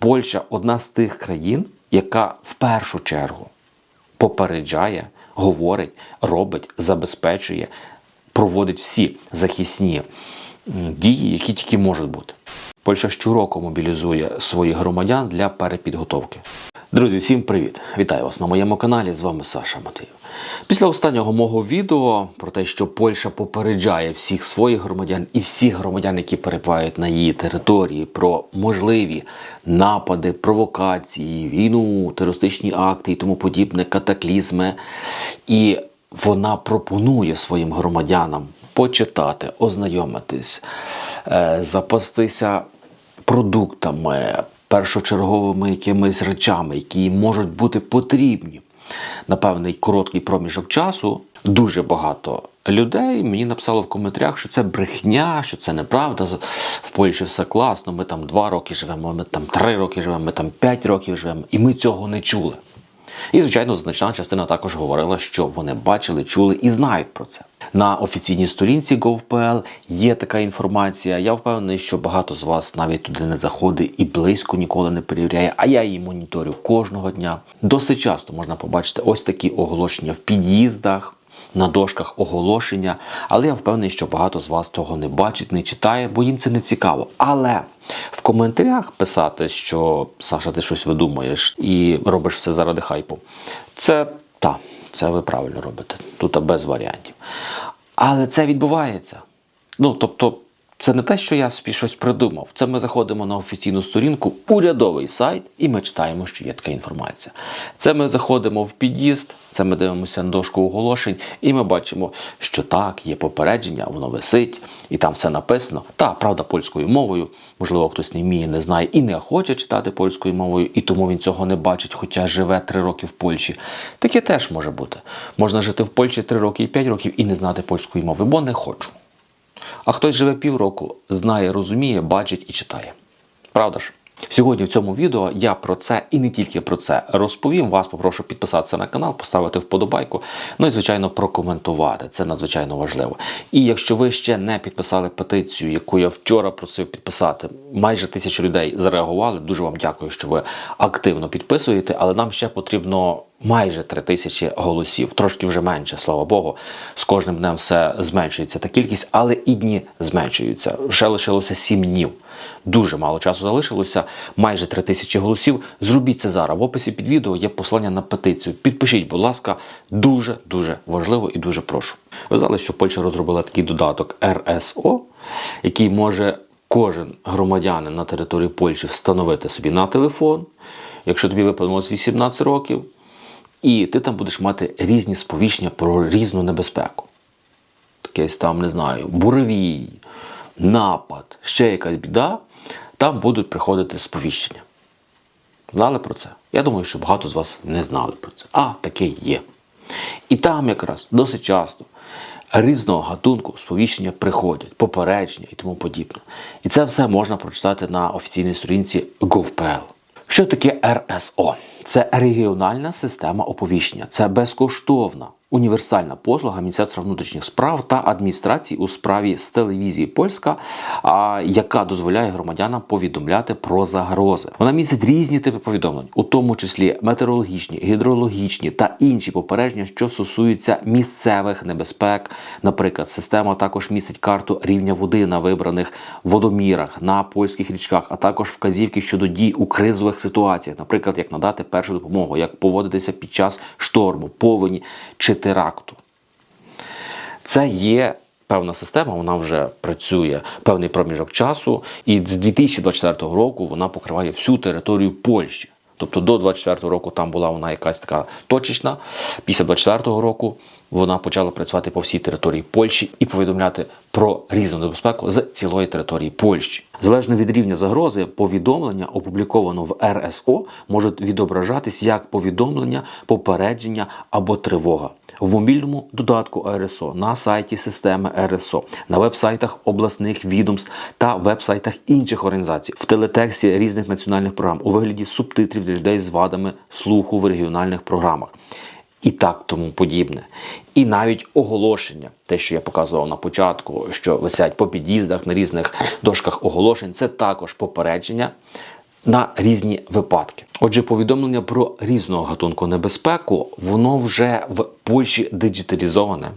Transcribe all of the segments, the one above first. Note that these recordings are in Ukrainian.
Польща одна з тих країн, яка в першу чергу попереджає, говорить, робить, забезпечує, проводить всі захисні дії, які тільки можуть бути. Польща щороку мобілізує своїх громадян для перепідготовки. Друзі, всім привіт! Вітаю вас на моєму каналі. З вами Саша Матвіїв. Після останнього мого відео про те, що Польща попереджає всіх своїх громадян і всіх громадян, які перебувають на її території, про можливі напади, провокації, війну, терористичні акти і тому подібне, катаклізми. І вона пропонує своїм громадянам почитати, ознайомитись, е, запастися продуктами, першочерговими якимись речами, які можуть бути потрібні на певний короткий проміжок часу. Дуже багато людей мені написало в коментарях, що це брехня, що це неправда. В Польщі все класно. Ми там два роки живемо, ми там три роки живемо, ми там п'ять років живемо, і ми цього не чули. І, звичайно, значна частина також говорила, що вони бачили, чули і знають про це. На офіційній сторінці gov.pl є така інформація. Я впевнений, що багато з вас навіть туди не заходить і близько ніколи не перевіряє. А я її моніторю кожного дня. Досить часто можна побачити ось такі оголошення в під'їздах. На дошках оголошення, але я впевнений, що багато з вас того не бачить, не читає, бо їм це не цікаво. Але в коментарях писати, що Саша, ти щось видумуєш і робиш все заради хайпу. Це так, це ви правильно робите. Тут без варіантів. Але це відбувається. Ну, тобто, це не те, що я собі щось придумав. Це ми заходимо на офіційну сторінку, урядовий сайт, і ми читаємо, що є така інформація. Це ми заходимо в під'їзд, це ми дивимося на дошку оголошень, і ми бачимо, що так, є попередження, воно висить, і там все написано. Та, правда, польською мовою. Можливо, хтось не вміє, не знає і не хоче читати польською мовою, і тому він цього не бачить, хоча живе три роки в Польщі. Таке теж може бути. Можна жити в Польщі три роки і п'ять років і не знати польської мови, бо не хочу. А хтось живе півроку, знає, розуміє, бачить і читає. Правда ж? Сьогодні в цьому відео я про це і не тільки про це розповім. Вас попрошу підписатися на канал, поставити вподобайку, ну і, звичайно, прокоментувати. Це надзвичайно важливо. І якщо ви ще не підписали петицію, яку я вчора просив підписати, майже тисячу людей зареагували. Дуже вам дякую, що ви активно підписуєте, але нам ще потрібно. Майже три тисячі голосів, трошки вже менше, слава Богу. З кожним днем все зменшується та кількість, але і дні зменшуються. Ще лишилося сім днів. Дуже мало часу залишилося, майже три тисячі голосів. Зробіть це зараз. В описі під відео є послання на петицію. Підпишіть, будь ласка, дуже дуже важливо і дуже прошу. Ви що Польща розробила такий додаток РСО, який може кожен громадянин на території Польщі встановити собі на телефон, якщо тобі виповнилось 18 років. І ти там будеш мати різні сповіщення про різну небезпеку. Якесь там, не знаю, буревій, напад, ще якась біда, там будуть приходити сповіщення. Знали про це? Я думаю, що багато з вас не знали про це. А, таке є. І там якраз досить часто різного гатунку сповіщення приходять, попередження і тому подібне. І це все можна прочитати на офіційній сторінці gov.pl. Що таке РСО? Це регіональна система оповіщення. Це безкоштовна універсальна послуга Міністерства внутрішніх справ та адміністрації у справі з телевізії Польська, яка дозволяє громадянам повідомляти про загрози. Вона містить різні типи повідомлень, у тому числі метеорологічні, гідрологічні та інші попередження, що стосуються місцевих небезпек. Наприклад, система також містить карту рівня води на вибраних водомірах на польських річках, а також вказівки щодо дій у кризових ситуаціях, наприклад, як надати першу допомогу, як поводитися під час шторму, повені чи теракту. Це є певна система, вона вже працює певний проміжок часу, і з 2024 року вона покриває всю територію Польщі. Тобто до 24 року там була вона якась така точечна. Після 24-го року вона почала працювати по всій території Польщі і повідомляти про різну небезпеку з цілої території Польщі. Залежно від рівня загрози, повідомлення, опубліковано в РСО, можуть відображатись як повідомлення, попередження або тривога. В мобільному додатку РСО, на сайті системи РСО, на вебсайтах обласних відомств та вебсайтах інших організацій, в телетексті різних національних програм у вигляді субтитрів для людей з вадами слуху в регіональних програмах. І так тому подібне. І навіть оголошення, те, що я показував на початку, що висять по під'їздах на різних дошках оголошень, це також попередження на різні випадки. Отже, повідомлення про різного гатунку небезпеку, воно вже в Польщі диджиталізоване.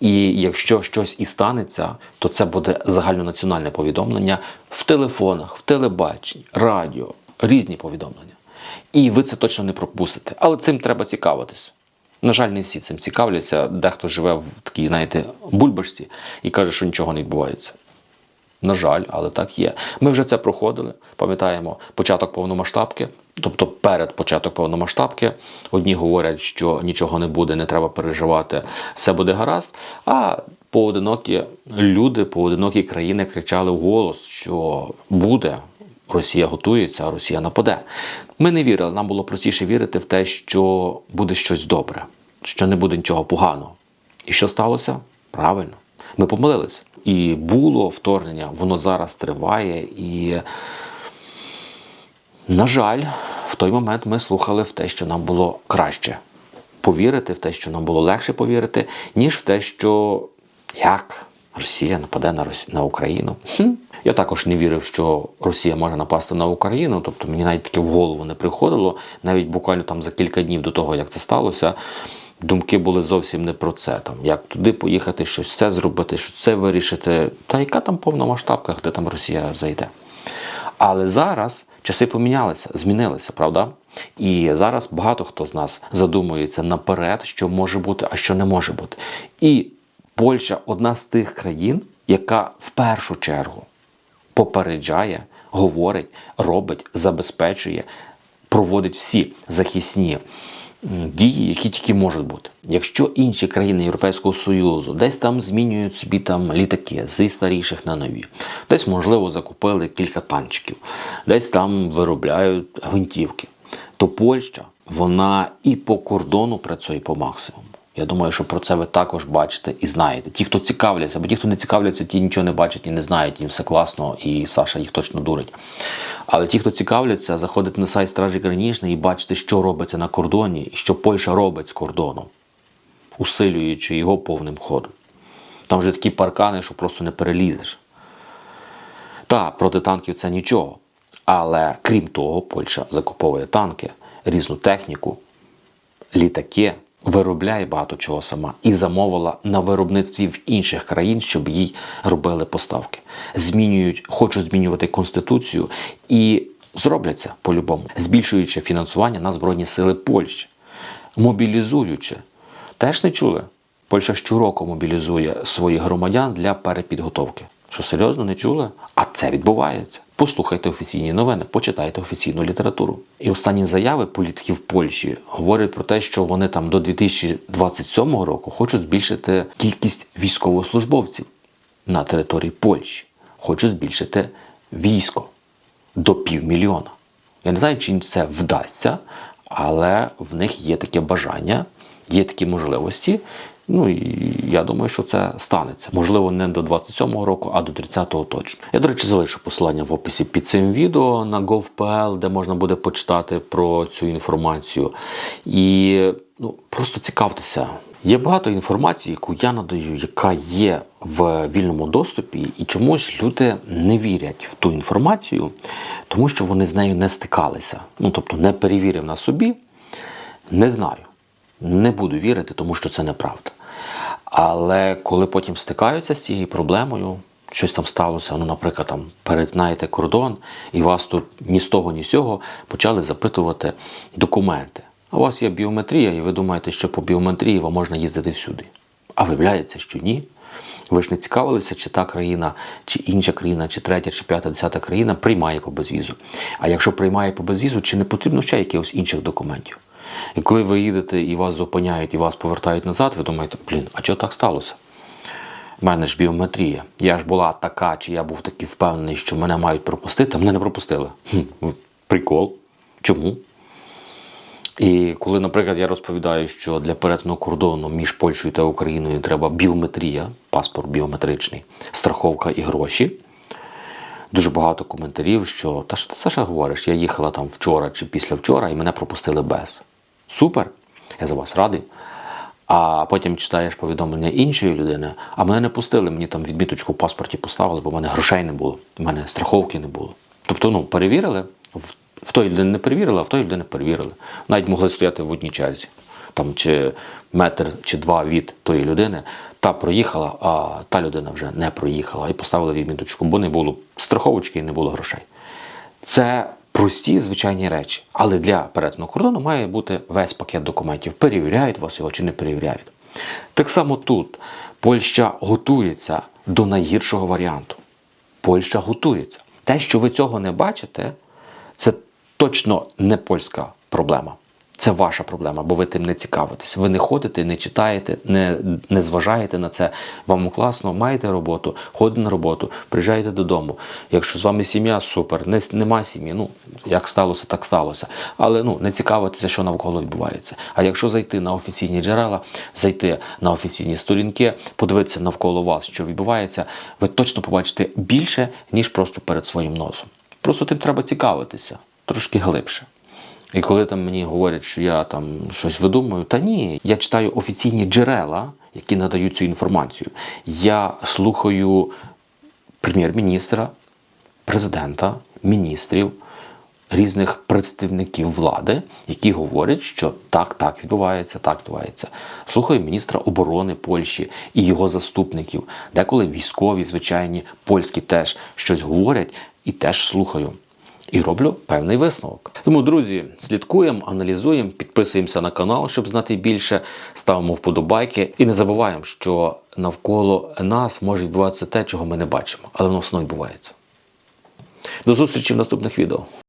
І якщо щось і станеться, то це буде загальнонаціональне повідомлення в телефонах, в телебаченні, радіо, різні повідомлення. І ви це точно не пропустите. Але цим треба цікавитись. На жаль, не всі цим цікавляться. Дехто живе в такій, знаєте, бульбашці і каже, що нічого не відбувається. На жаль, але так є. Ми вже це проходили. Пам'ятаємо початок повномасштабки, тобто перед початок повномасштабки. Одні говорять, що нічого не буде, не треба переживати, все буде гаразд. А поодинокі люди, поодинокі країни кричали в голос, що буде. Росія готується, а Росія нападе. Ми не вірили. Нам було простіше вірити в те, що буде щось добре, що не буде нічого поганого. І що сталося? Правильно, ми помилилися. І було вторгнення, воно зараз триває. І, на жаль, в той момент ми слухали в те, що нам було краще повірити, в те, що нам було легше повірити, ніж в те, що як Росія нападе на Росі... на Україну. Хм. Я також не вірив, що Росія може напасти на Україну. Тобто мені навіть таке в голову не приходило. Навіть буквально там за кілька днів до того, як це сталося, думки були зовсім не про це. Там як туди поїхати, щось це зробити, щось це вирішити. Та яка там повномасштабка, де там Росія зайде? Але зараз часи помінялися, змінилися, правда? І зараз багато хто з нас задумується наперед, що може бути, а що не може бути. І Польща одна з тих країн, яка в першу чергу попереджає, говорить, робить, забезпечує, проводить всі захисні дії, які тільки можуть бути. Якщо інші країни Європейського Союзу десь там змінюють собі там літаки зі старіших на нові, десь, можливо, закупили кілька танчиків, десь там виробляють гвинтівки, то Польща вона і по кордону працює по максимуму. Я думаю, що про це ви також бачите і знаєте. Ті, хто цікавляться, бо ті, хто не цікавляться, ті нічого не бачать і не знають, їм все класно, і Саша їх точно дурить. Але ті, хто цікавляться, заходите на сайт Стражі Гранічної і бачите, що робиться на кордоні, і що Польща робить з кордоном, усилюючи його повним ходом. Там вже такі паркани, що просто не перелізеш. Та проти танків це нічого. Але крім того, Польща закуповує танки, різну техніку, літаки, виробляє багато чого сама і замовила на виробництві в інших країн, щоб їй робили поставки. Змінюють, хочуть змінювати конституцію і зроблять це по-любому, збільшуючи фінансування на Збройні Сили Польщі, мобілізуючи. Теж не чули? Польща щороку мобілізує своїх громадян для перепідготовки. Що серйозно не чули? А це відбувається. Послухайте офіційні новини, почитайте офіційну літературу. І останні заяви політиків Польщі говорять про те, що вони там до 2027 року хочуть збільшити кількість військовослужбовців на території Польщі, хочуть збільшити військо до півмільйона. Я не знаю, чи їм це вдасться, але в них є таке бажання, є такі можливості. Ну і я думаю, що це станеться. Можливо, не до 27-го року, а до 30-го точно. Я, до речі, залишу посилання в описі під цим відео на gov.pl, де можна буде почитати про цю інформацію. І ну, просто цікавтеся. Є багато інформації, яку я надаю, яка є в вільному доступі, і чомусь люди не вірять в ту інформацію, тому що вони з нею не стикалися. Ну тобто не перевірив на собі, не знаю. Не буду вірити, тому що це неправда. Але коли потім стикаються з цією проблемою, щось там сталося, ну, наприклад, там перетинаєте кордон, і вас тут ні з того, ні з цього почали запитувати документи. У вас є біометрія, і ви думаєте, що по біометрії вам можна їздити всюди. А виявляється, що ні. Ви ж не цікавилися, чи та країна, чи інша країна, чи третя, чи п'ята, десята країна приймає по безвізу. А якщо приймає по безвізу, чи не потрібно ще якихось інших документів? І коли ви їдете і вас зупиняють, і вас повертають назад, ви думаєте, блін, а чого так сталося? У мене ж біометрія. Я ж була така, чи я був такий впевнений, що мене мають пропустити, а мене не пропустили. Хм, прикол. Чому? І коли, наприклад, я розповідаю, що для перетину кордону між Польщею та Україною треба біометрія, паспорт біометричний, страховка і гроші. Дуже багато коментарів, що та що ти Саша говориш, я їхала там вчора чи післявчора і мене пропустили без. Супер! Я за вас радий. А потім читаєш повідомлення іншої людини, а мене не пустили, мені там відміточку в паспорті поставили, бо в мене грошей не було, в мене страховки не було. Тобто, ну, перевірили в той людини не перевірили, а в той людини перевірили. Навіть могли стояти в одній черзі. Там чи метр чи два від тої людини, та проїхала, а та людина вже не проїхала. І поставили відміточку, бо не було страховочки і не було грошей. Це прості звичайні речі. Але для перетину кордону має бути весь пакет документів. Перевіряють вас його чи не перевіряють. Так само тут Польща готується до найгіршого варіанту. Польща готується. Те, що ви цього не бачите, це точно не польська проблема. Це ваша проблема, бо ви тим не цікавитесь. Ви не ходите, не читаєте, не, не зважаєте на це. Вам класно, маєте роботу, ходите на роботу, приїжджаєте додому. Якщо з вами сім'я, супер. Не, нема сім'ї, ну як сталося, так сталося. Але ну не цікавитеся, що навколо відбувається. А якщо зайти на офіційні джерела, зайти на офіційні сторінки, подивитися навколо вас, що відбувається, ви точно побачите більше, ніж просто перед своїм носом. Просто тим треба цікавитися трошки глибше. І коли там мені говорять, що я там щось видумую, та ні, я читаю офіційні джерела, які надають цю інформацію. Я слухаю прем'єр-міністра, президента, міністрів, різних представників влади, які говорять, що так, так відбувається, так відбувається. Слухаю міністра оборони Польщі і його заступників, деколи військові, звичайні, польські теж щось говорять і теж слухаю. І роблю певний висновок. Тому, друзі, слідкуємо, аналізуємо, підписуємося на канал, щоб знати більше, ставимо вподобайки і не забуваємо, що навколо нас може відбуватися те, чого ми не бачимо, але воно все відбувається. До зустрічі в наступних відео.